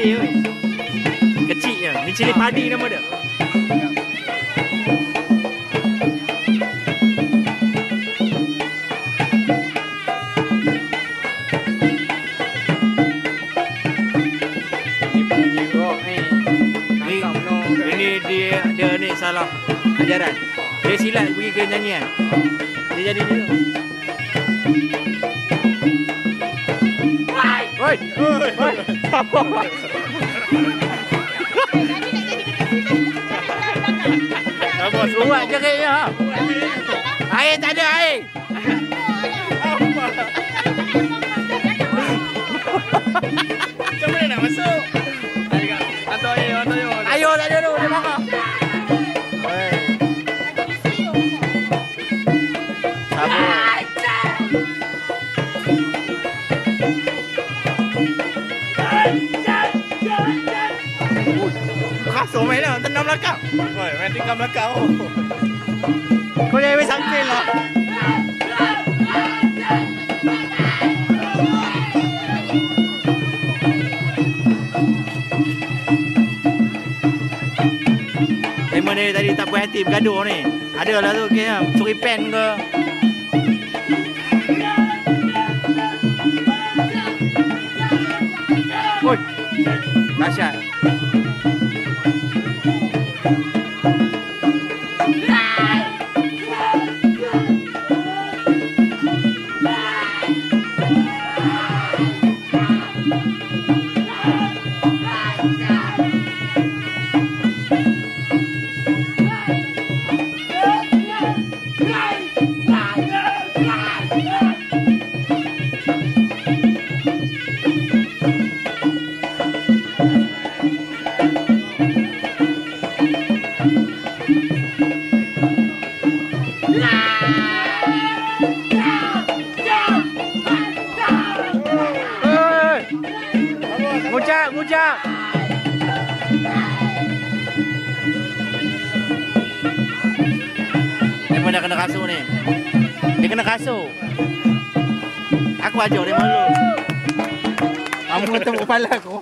putih weh. Kecil je. Ni cili padi nama dia. Ni salah ajaran. Dia silat pergi ke nyanyian. Dia jadi ni tu. Oi. Oi. Apa? Sabar, Buat jeritnya. ha. Air tak ada air. Macam mana nak masuk? Atau ayo, atau ayo. Ayo tak ada tu. Dia marah. Oi. Sabar. Kasut main lah. Tendang belakang. Oi, main tinggal belakang. Kau jangan main sangkil lah. Tema dia tadi tak puas hati bergaduh ni. Ada lah tu okay, curi pen ke. Ôi, lái xe Yeah. Ngucap, ngucap. Dia pun dah kena kasut ni. Dia kena kasut. Aku ajar dia malu. Kamu ketemu kepala aku.